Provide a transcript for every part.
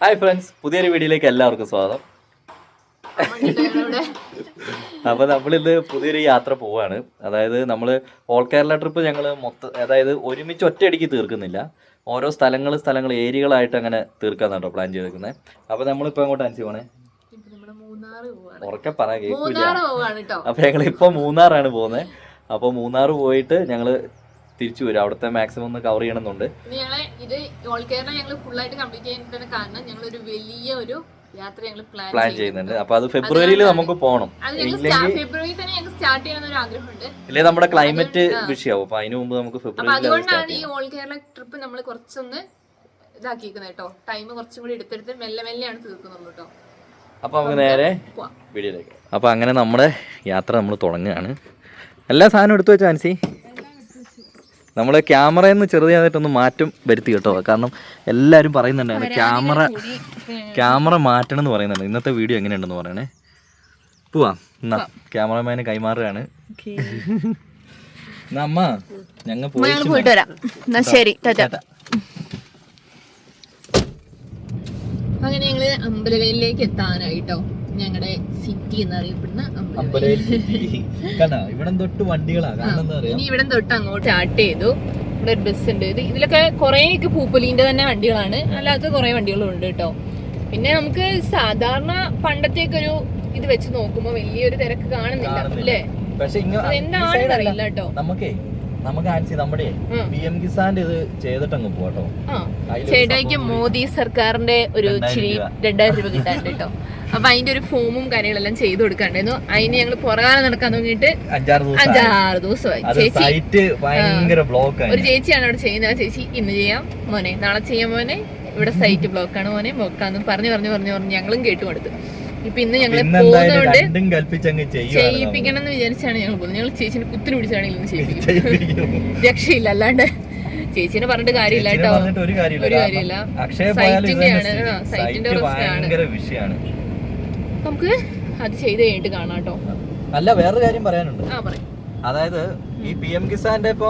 Hi friends പുതിയൊരു വീഡിയോയിലേക്ക് എല്ലാവർക്കും സ്വാഗതം. അപ്പൊ നമ്മളിന്ന് പുതിയൊരു യാത്ര പോവാണ്. അതായത് നമ്മൾ ഓൾ കേരള ട്രിപ്പ് ഞങ്ങൾ മൊത്തം അതായത് ഒരുമിച്ച് ഒറ്റയടിക്ക് തീർക്കുന്നില്ല. ഓരോ സ്ഥലങ്ങൾ സ്ഥലങ്ങൾ ഏരിയകളായിട്ട് അങ്ങനെ തീർക്കാൻ കേട്ടോ പ്ലാൻ ചെയ്തേക്കുന്നത് അപ്പൊ നമ്മളിപ്പോ അങ്ങോട്ട് അനുസരിച്ച് പോണേ മൂന്നാറ് ഉറക്കെ പറയാൻ കേൾക്കില്ല മൂന്നാറ് അപ്പൊ ഞങ്ങൾ ഇപ്പൊ മൂന്നാറാണ് പോകുന്നത് അപ്പൊ മൂന്നാർ പോയിട്ട് ഞങ്ങൾ തിരിച്ചു വരും. അവിടുത്തെ മാക്സിമം ഒന്ന് കവർ ചെയ്യണമെന്നുണ്ട്. ഞങ്ങളെ ഇത് ഓൾ കേരള ഞങ്ങൾ ഫുൾ ആയിട്ട് കംപ്ലീറ്റ് ചെയ്യുന്നതിന് കാരണം ഞങ്ങൾ ഒരു വലിയ ഒരു യാത്ര ഞങ്ങൾ പ്ലാൻ ചെയ്യുന്നുണ്ട്. അപ്പൊ അത് ഫെബ്രുവരിയിൽ നമുക്ക് പോകണം ഫെബ്രുവരി തന്നെ ഞങ്ങൾ സ്റ്റാർട്ട് ചെയ്യണമെന്ന് ഒരു ആഗ്രഹമുണ്ട്. ഇല്ലേ നമ്മുടെ ക്ലൈമറ്റ് വിഷയാവും. അപ്പൊ അതിനു മുമ്പ് നമുക്ക് ഫെബ്രുവരി അതുകൊണ്ടാണ് ഈ ഓൾ കേരള ട്രിപ്പ് നമ്മൾ കുറച്ചൊന്ന് ഇതാക്കിയിരിക്കുന്നത് കേട്ടോ. ടൈം കുറച്ചും കൂടി എടുത്തെടുത്ത് മെല്ലെ മെല്ലെയാണ് തീർക്കുന്നുള്ളൂ കേട്ടോ. അപ്പൊ നമുക്ക് നേരെ. വീഡിയോയിലേക്ക്. അപ്പൊ അങ്ങനെ നമ്മുടെ യാത്ര നമ്മൾ തുടങ്ങുകയാണ്. എല്ലാ സാധനവും എടുത്തു വെച്ചാ ആൻസി നമ്മൾ ക്യാമറയിൽ നിന്ന് ചെറുതായിട്ടൊന്ന് മാറ്റം വരുത്തി കേട്ടോ. കാരണം എല്ലാവരും പറയുന്നുണ്ടായിരുന്നു ക്യാമറ ക്യാമറ മാറ്റണം എന്ന് പറയുന്നുണ്ട്. ഇന്നത്തെ വീഡിയോ എങ്ങനെയുണ്ടെന്ന് പറയണേ? പോവാ. എന്നാ ക്യാമറമാന് കൈമാറുകയാണ്. അമ്മ ഞങ്ങൾ പോയിട്ട് വരാം. ശരി അങ്ങനെ ഞങ്ങൾ അമ്പലവയലിലേക്ക് എത്താനായിട്ടോ. ഞങ്ങളുടെ സിറ്റി എന്നറിയപ്പെടുന്ന അമ്പലവയൽ അമ്പലയിൽ കണ്ടോ? ഇവിടെ തൊട്ട് വണ്ടികളാ. കാരണം എന്താ ഇനി ഇവിടെ തൊട്ട് അങ്ങോട്ട് സ്റ്റാർട്ട് ചെയ്തു. ഇവിടെ ഒരു ബസ് ഉണ്ട്. ഇത് ഇതിലൊക്കെ കുറേയൊക്കെ പൂപ്പൊലിന്റെ തന്നെ വണ്ടികളാണ്. അല്ലാത്ത കുറേ വണ്ടികളും ഉണ്ട് കേട്ടോ പിന്നെ നമുക്ക് സാധാരണ പണ്ടത്തേക്ക് ഒരു ഇത് വെച്ച് നോക്കുമ്പോ വലിയൊരു തിരക്ക് കാണുന്നില്ല. അല്ലേ? എന്താണെന്ന് അറിയില്ല കേട്ടോ നമുക്കേ നമുക്ക് ആൻസി നമ്മുടെ. പി എം കിസാന്റെ ഇത് ചെയ്തിട്ട് അങ്ങ് അതിലൊരു ചേട്ടായിക്ക് മോദി സർക്കാരിന്റെ ഒരു രൂപ. രണ്ടായിരം രൂപ കിട്ടാനുണ്ട് കേട്ടോ അപ്പൊ അതിന്റെ ഒരു ഫോമും കാര്യങ്ങളെല്ലാം ചെയ്തു കൊടുക്കാണ്ടായിരുന്നു. അതിന് ഞങ്ങൾ പുറകാലം നടക്കാൻ തുടങ്ങിയിട്ട് അഞ്ചാറ് ദിവസം അഞ്ചാറ് ദിവസമായി. ചേച്ചി ഒരു ചേച്ചിയാണ് അവിടെ ചെയ്യുന്നത്. ചേച്ചി ഇന്ന് ചെയ്യാം. മോനെ നാളെ ചെയ്യാം മോനെ. ഇവിടെ സൈറ്റ് ബ്ലോക്കാണ് മോനെ. ബ്ലോക്കാന്ന് പറഞ്ഞു പറഞ്ഞു പറഞ്ഞു പറഞ്ഞു ഞങ്ങളും കേട്ടു കൊടുത്തു. ഇപ്പൊ ഇന്ന് ഞങ്ങൾ ചെയ്യിപ്പിക്കണം എന്ന് വിചാരിച്ചാണ് ഞങ്ങൾ പോകുന്നത്. ഞങ്ങൾ ചേച്ചിനെ കുത്തിന് പിടിച്ചാണെങ്കിൽ ഇന്ന് ചെയ്യിപ്പിക്കും. രക്ഷയില്ല അല്ലാണ്ട് ചേച്ചിനെ പറഞ്ഞിട്ട് കാര്യമില്ല കേട്ടോ. ഒരു കാര്യമില്ല. ഒരു കാരണം അക്ഷയ പോയാലും ഇത് തന്നെ സൈറ്റിന്റെയാണ്, ആ, സ്ഥിതി. സൈറ്റിന്റെ സൈറ്റ് പ്രശ്നമാണ്. നമുക്ക് അത് ചെയ്ത് കഴിഞ്ഞിട്ട് കാണാം കേട്ടോ. അല്ല വേറൊരു കാര്യം പറയാനുണ്ട്. ആ പറയും. അതായത് ഈ പി എം കിസാന്റെ ഇപ്പൊ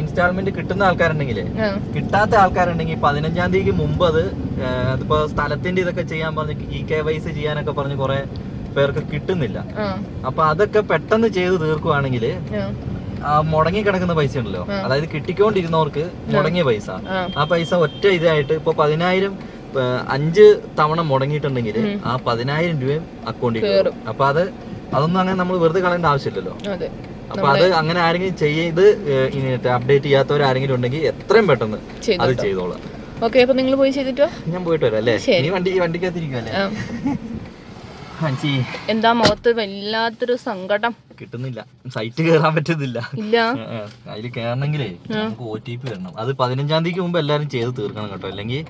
ഇൻസ്റ്റാൾമെന്റ് കിട്ടുന്ന ആൾക്കാരുണ്ടെങ്കിലേ കിട്ടാത്ത ആൾക്കാരുണ്ടെങ്കിൽ പതിനഞ്ചാം തീയതിക്ക് മുമ്പ് അത് അതിപ്പോ സ്ഥലത്തിന്റെ ഇതൊക്കെ ചെയ്യാൻ പറഞ്ഞ് ഇ കെ വൈ സി ചെയ്യാനൊക്കെ പറഞ്ഞ് കുറെ പേർക്ക് കിട്ടുന്നില്ല. അപ്പൊ അതൊക്കെ പെട്ടെന്ന് ചെയ്ത് തീർക്കുവാണെങ്കിൽ മുടങ്ങി കിടക്കുന്ന പൈസ ഉണ്ടല്ലോ. അതായത് കിട്ടിക്കൊണ്ടിരുന്നവർക്ക് മുടങ്ങിയ പൈസ. ആ. പൈസ ഒറ്റ ഇതായിട്ട് ഇപ്പൊ പതിനായിരം അഞ്ച് തവണ മുടങ്ങിയിട്ടുണ്ടെങ്കിൽ ആ പതിനായിരം രൂപയും അക്കൗണ്ടിൽ. കയറും. അപ്പൊ അത് അതൊന്നും അങ്ങനെ നമ്മൾ വെറുതെ കളയേണ്ട ആവശ്യമില്ലല്ലോ. അപ്പൊ അത് അങ്ങനെ ആരെങ്കിലും ചെയ്ത് അപ്ഡേറ്റ് ചെയ്യാത്തവർ ആരെങ്കിലും ഉണ്ടെങ്കിൽ എത്രയും പെട്ടെന്ന് അത് ചെയ്തോളാം. ഓക്കെ അപ്പൊ നിങ്ങൾ പോയി ചെയ്തിട്ടോ? ഞാൻ പോയിട്ട് വരാം അല്ലേ. നീ വണ്ടി. അഞ്ചി എന്താ മുഖത്ത് വല്ലാത്തൊരു സങ്കടം? കിട്ടുന്നില്ല. സൈറ്റ് കേറാൻ പറ്റുന്നില്ല. ഇല്ല? അതിൽ കേറണമെങ്കിലേ നമുക്ക് ഒ ടി പി വരണം. അത് പതിനഞ്ചാം തീയതിക്ക് മുമ്പ് എല്ലാരും ചെയ്ത് തീർക്കണം കേട്ടോ. അല്ലെങ്കിൽ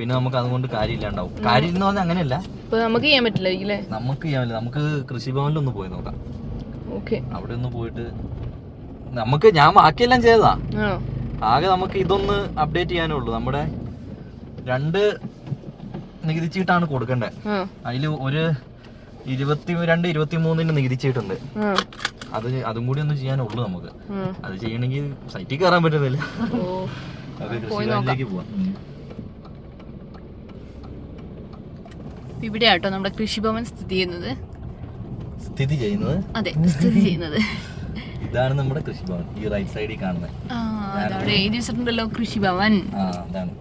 പിന്നെ നമുക്ക് അതുകൊണ്ട് കാര്യമില്ലാണ്ടാവും. കാര്യം എന്ന് പറഞ്ഞാൽ അങ്ങനെയല്ല. നമുക്ക് ചെയ്യാൻ പറ്റില്ല നമുക്ക് ചെയ്യാൻ പറ്റില്ല. നമുക്ക് കൃഷിഭവനിലൊന്ന് പോയി നോക്കാം. അവിടെ ഒന്ന് പോയിട്ട് നമുക്ക് ഞാൻ ബാക്കിയെല്ലാം ചെയ്തതാ. ആകെ നമുക്ക് ഇതൊന്ന് അപ്ഡേറ്റ് ചെയ്യാനേ ഉള്ളൂ. നമ്മുടെ രണ്ട് നികുതി ചീട്ടാണ് കൊടുക്കേണ്ടത് അതിൽ ഒരു ഇരുപത്തി രണ്ട് ഇരുപത്തി മൂന്നിന് നികുതി ചീട്ടുണ്ട്. അത് അതും കൂടി ഒന്ന് ചെയ്യാനുള്ളൂ നമുക്ക്. അത് ചെയ്യണമെങ്കിൽ സൈറ്റിൽ കയറാൻ പറ്റുന്നില്ല. പോവാം. ഇവിടെ ആട്ടോ നമ്മുടെ കൃഷിഭവൻ സ്ഥിതി ചെയ്യുന്നത്. സ്ഥിതി ചെയ്യുന്നത്? അതെ സ്ഥിതി ചെയ്യുന്നത്. ഇതാണ് നമ്മുടെ കൃഷിഭവൻ ഈ റൈറ്റ് സൈഡിൽ കാണുന്നത് എഴുതി വെച്ചിട്ടുണ്ടല്ലോ കൃഷിഭവൻ. ആ അതാണ്.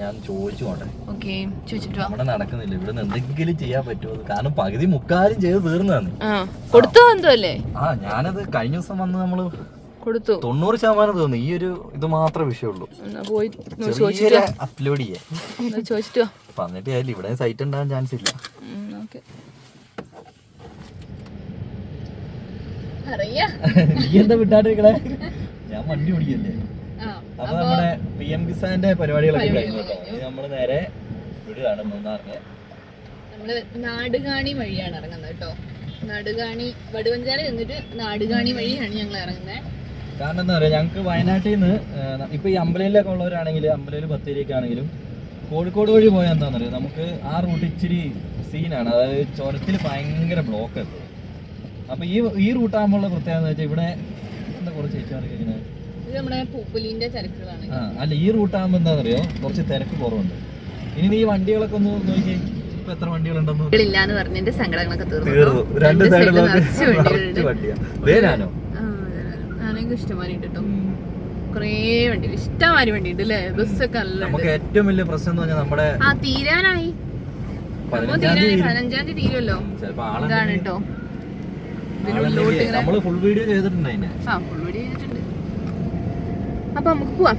ഞാൻ ചോദിച്ചു ഓക്കെ ചോദിച്ചിട്ട് വാ. അവിടെ നടക്കുന്നില്ല. ഇവിടെ എന്തെങ്കിലും ചെയ്യാൻ പറ്റുമോ കാരണം പകുതി മുക്കാലും ചെയ്ത് തീർന്നതാണ്. ആ കൊടുത്തോ അല്ലേ? ആ ഞാനത് കഴിഞ്ഞ ദിവസം വന്ന് നമ്മൾ കൊടുത്തു. തൊണ്ണൂറ് ശതമാനം തോന്നുന്നു ഈ ഒരു ഇത് മാത്രമേ വിഷയമുള്ളൂ. എന്നാ പോയി. അപ്ലോഡ് ചെയ്യേ. ചോദിച്ചിട്ട് എന്നിട്ട് കാര്യമില്ല ഇവിടെ സൈറ്റ് ഉണ്ടാകാൻ ചാൻസ് ഇല്ല. എന്താ വിട്ടാട്ടിരിക്കണേ ഞാൻ വണ്ടി ഓടിക്കല്ലേ? അപ്പൊ നമ്മുടെ പി എം കിസാന്റെ പരിപാടികളൊക്കെ കഴിഞ്ഞു കേട്ടോ. നമ്മൾ നേരെ വിടുകയാണ് മൂന്നാറിന്. നമ്മൾ നാടുകാണി വഴിയാണ് ഇറങ്ങുന്നത് കേട്ടോ. നാടുകാണി വടുവഞ്ചാല എന്നിട്ട് നാടുകാണി വഴിയാണ് ഞങ്ങൾ ഇറങ്ങുന്നത് കാരണം എന്താ പറയാ ഞങ്ങക്ക് വയനാട്ടിൽ നിന്ന് ഇപ്പൊ ഈ അമ്പലയിലൊക്കെ ഉള്ളവരാണെങ്കിൽ അമ്പലയിൽ ബത്തേരിയൊക്കെ ആണെങ്കിലും കോഴിക്കോട് വഴി പോയാൽ എന്താണെന്നറിയോ നമുക്ക് ആ റൂട്ട് ഇച്ചിരി സീനാണ്. അതായത് ചുരത്തിൽ ഭയങ്കര ബ്ലോക്ക് അപ്പൊ ഈ ഈ റൂട്ടാകുമ്പോൾ ഉള്ള പ്രത്യേകത എന്ന് വെച്ചാൽ ഇവിടെ എന്താ കുറച്ച് ചേച്ചിമാർക്ക് ഇങ്ങനെ? അല്ല ഈ റൂട്ടാകുമ്പോൾ എന്താണെന്നറിയോ കുറച്ച് തിരക്ക് കുറവുണ്ട്. ഇനി നീ വണ്ടികളൊക്കെ ഒന്ന് നോക്കി. ഇപ്പൊ എത്ര വണ്ടികളുണ്ടെന്ന് സങ്കടങ്ങളൊക്കെ തീർന്നു. രണ്ട് സൈഡിലും വണ്ടിയാ. വേനാനോ ഇഷ്ടമാരിട്ട് കേട്ടോ കൊറേ വണ്ടി ഇഷ്ടമാതിരി വണ്ടി ഉണ്ട് അല്ലേ ബസ്സൊക്കെ നല്ല നമുക്ക് ഏറ്റവും വലിയ പ്രശ്നം എന്ന് പറഞ്ഞാൽ നമ്മുടെ ആ തീരാനായി. പതിനഞ്ചാം തീയതി തീരുമല്ലോ ഇതാണ് കേട്ടോ. നമ്മൾ ഫുൾ വീഡിയോ ചെയ്തിട്ടുണ്ട് അതിനെ. ആ ഫുൾവടി ചെയ്തിട്ടുണ്ട്. അപ്പൊ നമുക്ക് പോവാം.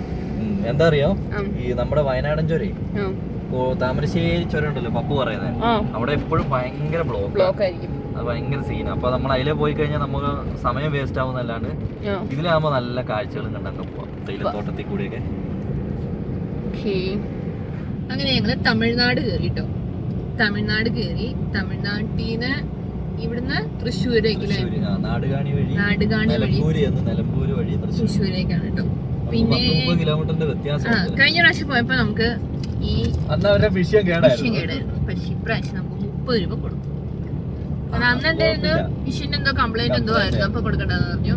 എന്താ അറിയോ? ഈ നമ്മുടെ വയനാടൻ ചുരേ. താമരശ്ശേരി ചുരം ഉണ്ടല്ലോ പപ്പു പറയുന്നത്. അവിടെ എപ്പോഴും ഭയങ്കര ബ്ലോക്ക് ബ്ലോക്ക് ആയിരിക്കും. അത് ഭയങ്കര സീൻ അപ്പൊ നമ്മൾ അതിലെ പോയി കഴിഞ്ഞാൽ നമുക്ക് സമയം വേസ്റ്റ് ആവുന്നല്ലാണ്ട് ഇതിലാകുമ്പോ നല്ല കാഴ്ചകളും കണ്ടൊക്കെ പോവാം. തേയിലത്തോട്ടത്തിൽ കൂടിയൊക്കെ? അങ്ങനെ ഞങ്ങൾ തമിഴ്നാട് കേറി കേട്ടോ തമിഴ്നാട് കേറി തമിഴ്നാട്ടിന് ഇവിടുന്ന് തൃശ്ശൂരേക്കില്ലേ നാടുകാണി വഴി നാടുകാണി വഴി. നിലമ്പൂര് വഴി തൃശ്ശൂരേക്കാണ് കേട്ടോ. പിന്നെ കിലോമീറ്ററിന്റെ വ്യത്യാസം കഴിഞ്ഞ പ്രാവശ്യം പോയപ്പോ നമുക്ക് ഈ വിഷയം കേടായിരുന്നു. പക്ഷെ ഇപ്രാവശ്യം നമുക്ക് മുപ്പത് രൂപ കൊടുക്കും അന്ന് എന്തായിരുന്നു. വിഷയന്റെ എന്തോ കംപ്ലൈന്റ് എന്തോ ആയിരുന്നു. അപ്പൊ കൊടുക്കണ്ടെന്ന് പറഞ്ഞു.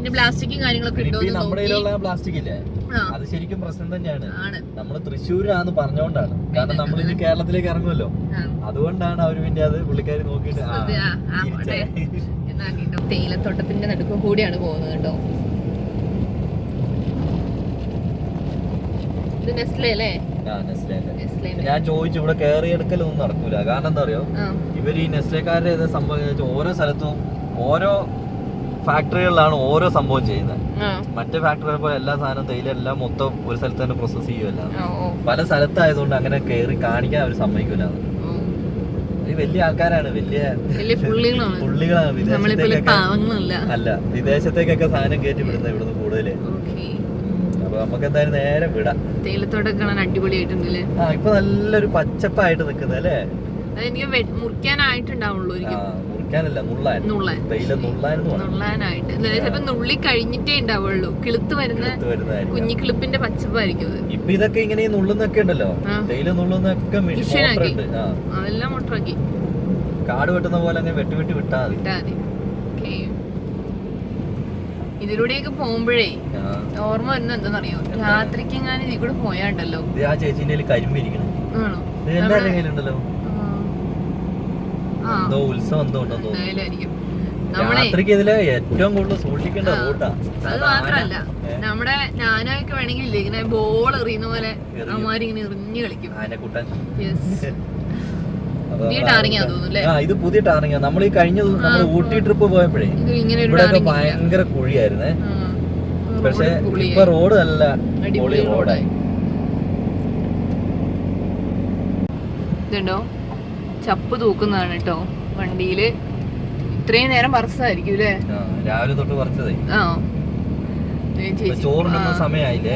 പിന്നെ പ്ലാസ്റ്റിക്കും കാര്യങ്ങളൊക്കെ ഉണ്ടോ എന്ന് നമ്മുടെ നോക്കി. കയ്യിലുള്ള പ്ലാസ്റ്റിക് ഇല്ലേ? ആ. അത് ശരിക്കും പ്രശ്നം തന്നെയാണ്. ആണ്. നമ്മൾ തൃശ്ശൂരാന്ന് പറഞ്ഞോണ്ടാണ്. കാരണം നമ്മൾ ഇനി കേരളത്തിലേക്ക് ഇറങ്ങുമല്ലോ. ആ. അതുകൊണ്ടാണ് അവർ പിന്നെ അത് പുള്ളിക്കാരി നോക്കിയിട്ട് ആ, അത് ആ, ആ, തിരിച്ചേ. എന്നാക്കിട്ടോ തേയിലത്തോട്ടത്തിന്റെ നടുക്ക് കൂടിയാണ് പോകുന്നത് കേട്ടോ. ഇത് നെസ്ലെ അല്ലേ? ആ, നെസ്ലേന്റെ. നെസ്ലേന്റെ ഞാൻ ചോദിച്ചു ഇവിടെ കയറി എടുക്കലൊന്നും നടക്കൂല. കാരണം എന്താ അറിയോ? ആ. ഇവർ ഈ നെസ്ലേക്കാരുടെ ഇത് സംഭവം ഓരോ സ്ഥലത്തും ഓരോ ഫാക്ടറികളിലാണ് ഓരോ സംഭവം ചെയ്യുന്നത്. മറ്റേ ഫാക്ടറികളെ പോലെ എല്ലാ സാധനവും തേയില എല്ലാം മൊത്തം ഒരു സ്ഥലത്ത് തന്നെ പ്രോസസ് ചെയ്യുമല്ല പല സ്ഥലത്തായതുകൊണ്ട് അങ്ങനെ കയറി കാണിക്കാൻ അവർ സമ്മതിക്കൂല. വലിയ ആൾക്കാരാണ് വലിയ പുള്ളികളാണ്. അല്ല വിദേശത്തേക്കൊക്കെ സാധനം കയറ്റി വിടുന്നത് ഇവിടുന്ന് കൂടുതൽ. അപ്പൊ നമുക്ക് എന്തായാലും നേരെ വിടാം. അടിപൊളിയായിട്ടുണ്ട് കാണാൻ അടിപൊളിയായിട്ടുണ്ടല്ലേ ആ ഇപ്പൊ നല്ലൊരു പച്ചപ്പായിട്ട് നിക്കുന്നത് അല്ലേ? മുറിക്കാനായിട്ടുണ്ടാവുള്ളൂ മുറിക്കാനല്ല നുള്ളാൻ. തേയില നുള്ളാൻ നുള്ളാനായിട്ട്. ചിലപ്പോ നുള്ളി കഴിഞ്ഞിട്ടേ ഉണ്ടാവുള്ളൂ. കിളുത്ത് വരുന്ന കുഞ്ഞി കിളിപ്പിന്റെ പച്ചപ്പായിരിക്കും ഇപ്പൊ ഇതൊക്കെ ഇങ്ങനെ നുള്ളുന്നൊക്കെ ഉണ്ടല്ലോ. തേയില നുള്ളുന്നൊക്കെ ആ. അതെല്ലാം മുട്ടറാക്കി. കാട് വെട്ടുന്ന പോലെ അങ്ങനെ വെട്ടി വെട്ടി വിട്ടാ മതി. ഇതിലൂടെയൊക്കെ പോകുമ്പോഴേ. ഓർമ്മ വരുന്നത് എന്താണെന്നറിയോ? രാത്രിക്ക് എങ്ങാനും ഇതിൽ കൂടെ പോയാണ്ടല്ലോ ആ ചേച്ചിന്റെ കരിമ്പിരിക്കണം എല്ലാവരുടെ കയ്യിലുണ്ടല്ലോ? എന്തോ ഉത്സവം എന്തോ ഉണ്ടെന്ന് തോന്നുന്നു. രാത്രിക്ക് ഇതിൽ ഏറ്റവും കൂടുതൽ സൂക്ഷിക്കേണ്ട. റൂട്ടാ. അത് മാത്രല്ല നമ്മുടെ ഞാനൊക്കെ വേണമെങ്കിൽ ഇങ്ങനെ ബോൾ എറിയുന്ന പോലെ. ഇങ്ങനെ എറിഞ്ഞു കളിക്കും. അല്ലേ? ഇത് പുതിയ ടാറിങ്ങാ. നമ്മൾ ഈ കഴിഞ്ഞ ദിവസം നമ്മൾ. ഊട്ടി ട്രിപ്പ് പോയപ്പോഴേ ഇവിടെയൊക്കെ. ഭയങ്കര കുഴിയായിരുന്നേ. പക്ഷെ. ഇപ്പൊ റോഡ് നല്ല പൊളി റോഡായി ഇതുണ്ടോ? ചപ്പ് തൂക്കുന്നതാണ് കേട്ടോ വണ്ടിയിൽ ഇത്രയും നേരം പറസായിരിക്കും അല്ലേ രാവിലെ തൊട്ട് പറിച്ചതേ ആ.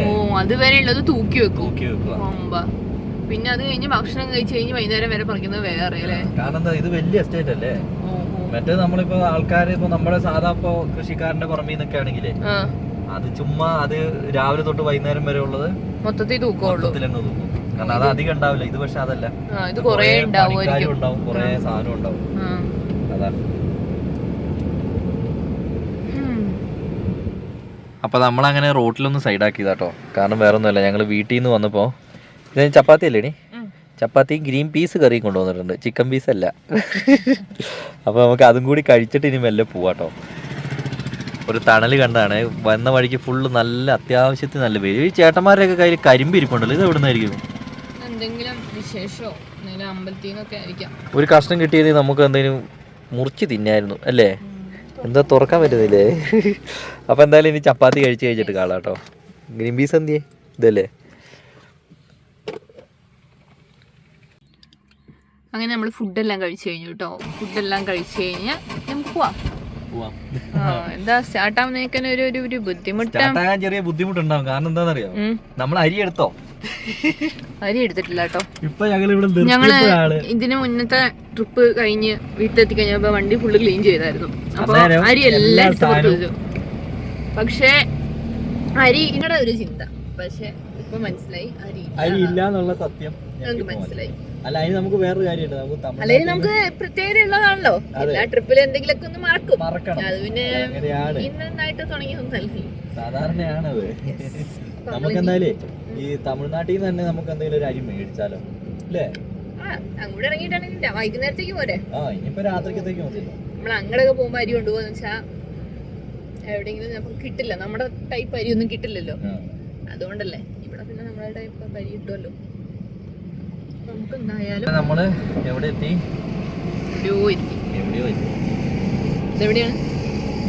ഓ അതുവരെ ഉള്ളത് തൂക്കി വെക്കും. പിന്നെ അത് കഴിഞ്ഞ് ഭക്ഷണം കഴിച്ച് കഴിഞ്ഞ് വൈകുന്നേരം വരെ പറിക്കുന്നത് വേറെ അല്ലേ കാരണം എന്താ ഇത് വലിയ എസ്റ്റേറ്റ് അല്ലേ? മറ്റേ നമ്മളിപ്പോ ആൾക്കാര് ഇപ്പൊ നമ്മുടെ സാധാ ഇപ്പൊ കൃഷിക്കാരന്റെ പുറമെ നിന്നൊക്കെ ആണെങ്കിലേ അത് ചുമ്മാ അത് രാവിലെ തൊട്ട് വൈകുന്നേരം വരെ ഉള്ളത് മൊത്തത്തിൽ തൂക്കമുള്ളൂ മൊത്തത്തിലങ്ങ് തൂക്കും. കാരണം അത് അധികം ഉണ്ടാവില്ല. ഇത് പക്ഷെ അതല്ല. ഇത് കൊറേ ഉണ്ടാവും കൊറേ സാധനം ഉണ്ടാവും. അതാണ്. അപ്പോൾ നമ്മളങ്ങനെ റോട്ടിലൊന്ന് സൈഡാക്കിയതാട്ടോ. കാരണം വേറെ ഒന്നുമല്ല ഞങ്ങൾ വീട്ടിൽ നിന്ന് വന്നപ്പോൾ ഇത് ചപ്പാത്തി അല്ലേ ചപ്പാത്തി ഗ്രീൻ പീസ് കറി കൊണ്ടുവന്നിട്ടുണ്ട്. ചിക്കൻ പീസ് അല്ല. അപ്പോൾ നമുക്ക് അതും കൂടി കഴിച്ചിട്ട് ഇനി മെല്ലെ പോവാട്ടോ. ഒരു തണൽ കണ്ടാണ്. വന്ന വഴിക്ക് ഫുള്ള് നല്ല അത്യാവശ്യത്തിന് നല്ല പേര്. ഈ ചേട്ടന്മാരുടെയൊക്കെ കയ്യിൽ കരിമ്പിരിപ്പുണ്ടല്ലോ ഇത് എവിടെ നിന്നായിരിക്കും എന്തെങ്കിലും വിശേഷമോ എന്തെങ്കിലും അമ്പലത്തിൽ നിന്നൊക്കെ ആയിരിക്കാം. ഒരു കഷ്ണം കിട്ടിയത് നമുക്ക് എന്തെങ്കിലും മുറിച്ച് തിന്നായിരുന്നു അല്ലേ? എന്താ തുറക്കാൻ പറ്റുന്നില്ലേ? അപ്പോൾ എന്തായാലും ഇനി ചപ്പാത്തി കഴിച്ച് കഴിച്ചിട്ട് കാണാം കേട്ടോ. ഗ്രീൻ പീസ് എന്തിയേ? ഇതല്ലേ? അങ്ങനെ നമ്മൾ ഫുഡെല്ലാം കഴിച്ചു കഴിഞ്ഞു കേട്ടോ. ഫുഡെല്ലാം കഴിച്ചു കഴിഞ്ഞാൽ നമുക്ക് പോവാം. ആ, എന്താ സ്റ്റാർട്ട് ആവുന്നേക്കന്നെ ഒരു ഒരു ഒരു ബുദ്ധിമുട്ടാ സ്റ്റാർട്ടാകാൻ ചെറിയ ബുദ്ധിമുട്ടുണ്ടാവും. കാരണം എന്താണെന്നറിയോ? നമ്മൾ അരി എടുത്തോ? അരി എടുത്തിട്ടില്ല കേട്ടോ. ഇപ്പൊ ഞങ്ങൾ ഇവിടെ ഞങ്ങൾ ഇതിന് മുന്നത്തെ ട്രിപ്പ് കഴിഞ്ഞ് വീട്ടിലെത്തി കഴിഞ്ഞപ്പോ വണ്ടി ഫുള്ള് ക്ലീൻ ചെയ്തായിരുന്നു. അപ്പൊ അരി എല്ലാം എടുത്ത് പക്ഷേ അരി ഇങ്ങടെ ഒരു ചിന്ത. പക്ഷെ ഇപ്പൊ മനസ്സിലായി അരി ഇല്ല. അരി ഇല്ല എന്നുള്ള സത്യം മനസ്സിലായി. അല്ല അതിന് നമുക്ക് വേറൊരു കാര്യമുണ്ട്. നമുക്ക് അല്ലെങ്കിൽ നമുക്ക് പ്രത്യേകത ഉള്ളതാണല്ലോ ട്രിപ്പിൽ എല്ലാ ട്രിപ്പിലും എന്തെങ്കിലുമൊക്കെ ഒന്ന് മറക്കും. മറക്കണം. അത് പിന്നെ ഇന്നായിട്ട് തുടങ്ങിയൊന്നല്ലേ സാധാരണയാണത്. നമുക്ക് എന്തായാലും ഈ തമിഴ്നാട്ടിൽ നിന്ന് തന്നെ നമുക്ക് എന്തെങ്കിലും ഒരു അരി മേടിച്ചാലോ? അല്ലേ? അങ്ങോട്ട് ഇറങ്ങിയിട്ടാണെങ്കിൽ വൈകുന്നേരത്തേക്ക് പോരെ. ആ ഇനിയിപ്പോ രാത്രിക്കത്തേക്ക് മതിയല്ലോ നമ്മൾ അങ്ങോട്ടൊക്കെ പോകുമ്പോ അരി കൊണ്ടുപോകുന്ന വെച്ചാ എവിടെയെങ്കിലും നമുക്ക് കിട്ടില്ല. നമ്മുടെ ടൈപ്പ് അരി ഒന്നും കിട്ടില്ലല്ലോ അതുകൊണ്ടല്ലേ ഇവിടെ പിന്നെ നമ്മുടെ ടൈപ്പ് അരി കിട്ടുമല്ലോ നമുക്ക് എന്തായാലും എവിടെ എത്തി? എവിടെയോ എത്തി എവിടെയോ എത്തി. ഇതെവിടെയാണ്?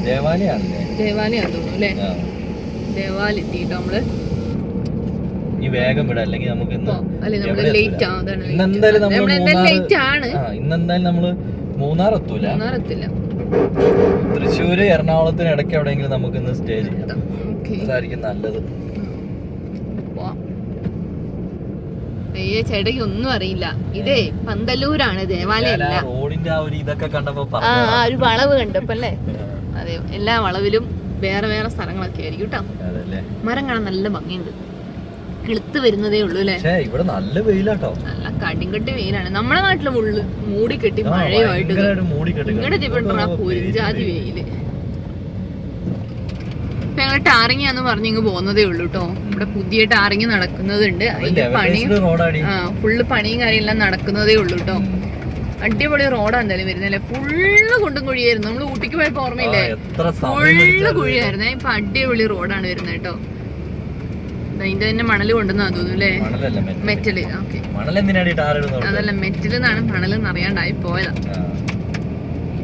ദേവാലയാണല്ലേ? ദേവാലയാന്ന് തോന്നുന്നു അല്ലേ? ആ. ദേവാലയം എത്തിട്ടോ നമ്മൾ? ഈ വേഗം വിടാം അല്ലെങ്കിൽ നമുക്ക് ഇന്നെന്തായാലും നമ്മൾ മൂന്നാർ എത്തൂല. തൃശ്ശൂര് എറണാകുളത്തിന് ഇടയ്ക്ക് എവിടെയെങ്കിലും നമുക്ക് ഇന്ന് സ്റ്റേ ചെയ്യാം. അതായിരിക്കും നല്ലത്. അയ്യേ ചേട്ടയ്ക്ക് ഒന്നും അറിയില്ല. ഇതേ പന്തല്ലൂരാണ് ദേവാലയം അല്ല ആ റോഡിന്റെ ആ ഒരു ഇതൊക്കെ കണ്ടപ്പോ ആ ആ ഒരു വളവ് കണ്ടപ്പല്ലേ? അതെ എല്ലാ വളവിലും വേറെ വേറെ സ്ഥലങ്ങളൊക്കെ ആയിരിക്കും കേട്ടോ മരം കാണാൻ നല്ല ഭംഗിയുണ്ട്. കിളുത്ത് വരുന്നതേ ഉള്ളൂ അല്ലേ? ഇവിടെ നല്ല വെയിലാട്ടോ. നല്ല കടിങ്കട്ടി വെയിലാണ്. നമ്മളെ നാട്ടിലെ മുള്ളു മൂടി കെട്ടി ആ, മഴയുമായിട്ട് ഇങ്ങോട്ട് എത്തിപ്പെട്ടാ പൊരിഞ്ചാതി വെയിൽ. ഇപ്പൊ ഞങ്ങൾ പറഞ്ഞു പറഞ്ഞ് ഇങ്ങ് പോകുന്നതേ ഉള്ളൂ കേട്ടോ ഇവിടെ പുതിയ ടാറിങ് നടക്കുന്നതുണ്ട്. അതിന്റെ പണിയും ആ ഫുള്ള് പണിയും കാര്യമെല്ലാം നടക്കുന്നതേ ഉള്ളൂ കേട്ടോ അടിപൊളി റോഡാ എന്തായാലും വരുന്നല്ലേ? ഫുള്ള് കുണ്ടും കുഴിയായിരുന്നു. നമ്മൾ ഊട്ടിക്ക് പോയപ്പോ ഓർമ്മയില്ലേ? ഫുള്ള്. കുഴിയായിരുന്നേ. ഇപ്പൊ അടിപൊളി റോഡാണ് വരുന്നത് കേട്ടോ അതിന്റെ തന്നെ മണൽ കൊണ്ടുവന്നാ തോന്നുന്നു അല്ലേ മെറ്റൽ ഓക്കെ. അതല്ല മെറ്റൽ എന്നാണ് മണൽ നിറയാണ്ടായി പോയതാ.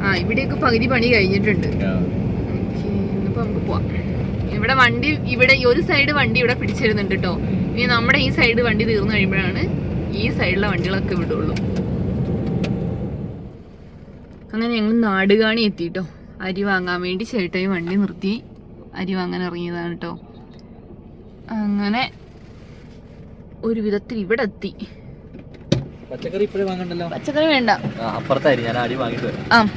ആ. ഇവിടെയൊക്കെ പകുതി പണി കഴിഞ്ഞിട്ടുണ്ട്. ഓക്കേ, ഇന്നിപ്പോ നമുക്ക് പോവാം. ഇവിടെ വണ്ടി ഇവിടെ ഈ ഒരു സൈഡ് വണ്ടി ഇവിടെ പിടിച്ചിരുന്നുണ്ട് കേട്ടോ ഇനി നമ്മുടെ ഈ സൈഡ് വണ്ടി തീർന്നു കഴിയുമ്പോഴാണ് ഈ സൈഡിലെ വണ്ടികളൊക്കെ വിടുള്ളൂ. അങ്ങനെ ഞങ്ങൾ നാടുകാണി എത്തിട്ടോ അരി വാങ്ങാൻ വേണ്ടി ചേട്ടായി വണ്ടി നിർത്തി. അരി വാങ്ങാൻ ഇറങ്ങിയതാണ് കേട്ടോ അങ്ങനെ ഒരു വിധത്തിൽ ഇവിടെ എത്തി. പച്ചക്കറി ഇപ്പോഴും വാങ്ങണ്ടല്ലോ? പച്ചക്കറി വേണ്ട. അപ്പുറത്തായിരിക്കും. ഞാൻ അരി വാങ്ങിട്ട് വരാം.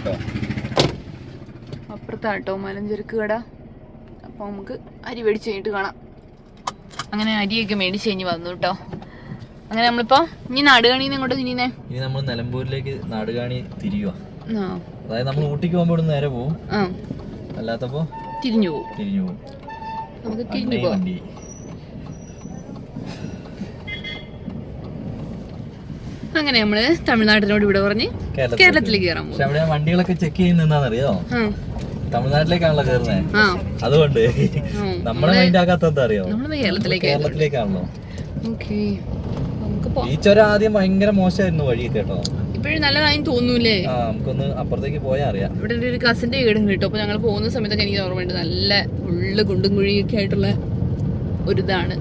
അപ്പുറത്താട്ടോ മലഞ്ചെരുക്ക് കട. അപ്പൊ നമുക്ക് അരി മേടിച്ച് കഴിഞ്ഞിട്ട് കാണാം. അങ്ങനെ അരിയൊക്കെ മേടിച്ച് കഴിഞ്ഞ് വന്നു കേട്ടോ അങ്ങനെ നമ്മളിപ്പോ ഇനി നാടുകാണിന്ന് ഇങ്ങോട്ട് തിരിയുന്നേ? ഇനി നമ്മൾ നിലമ്പൂരിലേക്ക് നാടുകാണി തിരിയുക ആ. അതായത് നമ്മൾ ഊട്ടിക്ക് പോകുമ്പോൾ ഇവിടെ നേരെ പോകും അല്ലാത്തപ്പോൾ അല്ലാത്തപ്പോ തിരിഞ്ഞു പോകും തിരിഞ്ഞു പോകും നമുക്ക് തിരിഞ്ഞു പോകാം പോവാം. അങ്ങനെ നമ്മൾ തമിഴ്നാട്ടിനോട് ഇവിടെ പറഞ്ഞ് കേരളത്തിലേക്ക്. കയറാൻ പോകും വണ്ടികളൊക്കെ ചെക്ക് ചെയ്യുന്നറിയോ ആ. തമിഴ്നാട്ടിലേക്കാണല്ലോ കേറുന്നത് ആ. അതുകൊണ്ട് നമ്മളെ മൈൻഡ് ആക്കാത്ത എന്താ അറിയോ കേരളത്തിലേക്കാണല്ലോ. ഓക്കെ. നമുക്ക് പോവാം ഈ ചുരം ആദ്യം ഭയങ്കര മോശമായിരുന്നു വഴി കേട്ടോ. ഇപ്പോഴും നല്ലതായി തോന്നൂലേ നമുക്കൊന്ന് അപ്പുറത്തേക്ക് പോയാ അറിയാം. ഇവിടെ ഒരു കസിന്റെ വീടും കേട്ടോ. അപ്പൊ ഞങ്ങൾ പോകുന്ന സമയത്തൊക്കെ എനിക്ക് ഓർമ്മയുണ്ട്. നല്ല ഉള്ളു കുണ്ടും കുഴിയൊക്കെ ആയിട്ടുള്ള ഒരു ഇതാണ്.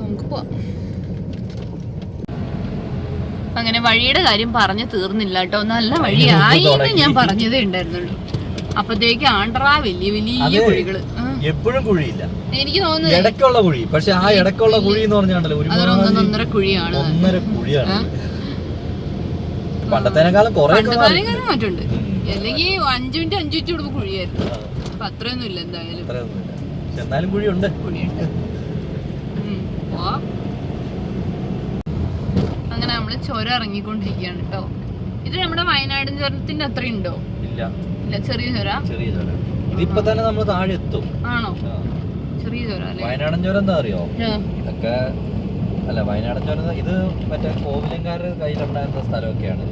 നമുക്ക് പോവാം. അങ്ങനെ വഴിയുടെ കാര്യം പറഞ്ഞു തീർന്നില്ല കേട്ടോ. നല്ല വഴിയായി എന്ന് ഞാൻ പറഞ്ഞതേ ഉണ്ടായിരുന്നുള്ളൂ. അപ്പത്തേക്ക് ആണ്ടറാ വലിയ വലിയ കുഴികൾ. എപ്പോഴും കുഴിയില്ല. എനിക്ക് തോന്നുന്നു ഇടയ്ക്കുള്ള കുഴി. പക്ഷെ ആ ഇടയ്ക്കുള്ള കുഴി എന്ന് പറഞ്ഞാണ്ടല്ലോ ഒന്നൊന്നര കുഴിയാണ്. ഒന്നര കുഴിയാണ്. ആ. പണ്ടത്തേനേക്കാളും കുറെ മാറ്റമുണ്ട്. അല്ലെങ്കിൽ അഞ്ചു മിനിറ്റ് അഞ്ചു മിനിറ്റ് കൊടുക്കുമ്പോൾ കുഴിയായിരുന്നു. അപ്പൊ അത്രയൊന്നും ഇല്ല എന്തായാലും എന്നാലും കുഴിയുണ്ട്. കുഴിയുണ്ട്. അങ്ങനെ നമ്മൾ ചുരം ഇറങ്ങിക്കൊണ്ടിരിക്കുകയാണ് കേട്ടോ. ഇത് നമ്മുടെ വയനാട് ചുരത്തിന്റെ അത്ര ഉണ്ടോ ഇല്ല. ഇല്ല ചെറിയ ചുര? ചെറിയ ചുരം. ഇതിപ്പോ തന്നെ നമ്മൾ താഴെ എത്തും ആണോ. ചെറിയ ചുര അല്ലേ? വയനാടൻ ചുരം എന്താ അറിയോ? ഇതൊക്കെ അല്ല വയനാടൻ ചുരം ഇത് മറ്റേ കോവിലങ്കാരുടെ കയ്യിലുണ്ടായിരുന്ന സ്ഥലമൊക്കെയാണ്